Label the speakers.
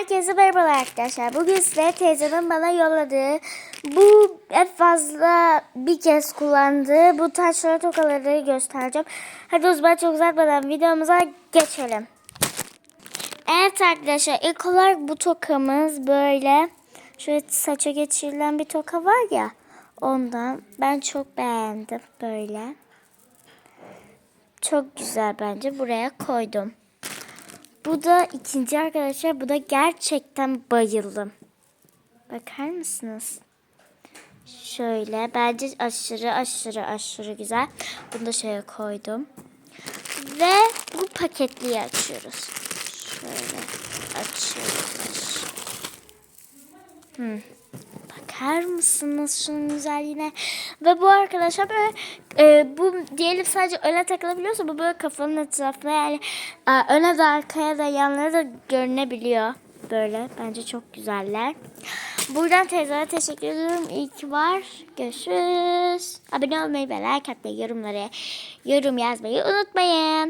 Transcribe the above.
Speaker 1: Herkese merhabalar arkadaşlar. Bugün size teyzemin bana yolladığı bu en fazla bir kez kullandığı bu taşları tokaları göstereceğim. Hadi o zaman çok uzatmadan videomuza geçelim. Evet arkadaşlar ilk olarak bu tokamız böyle şöyle saça geçirilen bir toka var ya ondan ben çok beğendim böyle. Çok güzel bence buraya koydum. Bu da ikinci arkadaşlar. Bu da gerçekten bayıldım. Bakar mısınız? Şöyle. Bence aşırı aşırı aşırı güzel. Bunu da şöyle koydum. Ve bu paketliyi açıyoruz. Şöyle açıyoruz. Hmm. Bakar mısınız şunun güzelliğine? Ve bu arkadaşlar böyle e, bu diyelim sadece öne takılabiliyorsa bu böyle kafanın etrafına yani e, öne de arkaya da yanlara da görünebiliyor. Böyle bence çok güzeller. Buradan teyzelere teşekkür ediyorum. İyi ki var. Görüşürüz. Abone olmayı ve like atmayı, yorumlara yorum yazmayı unutmayın.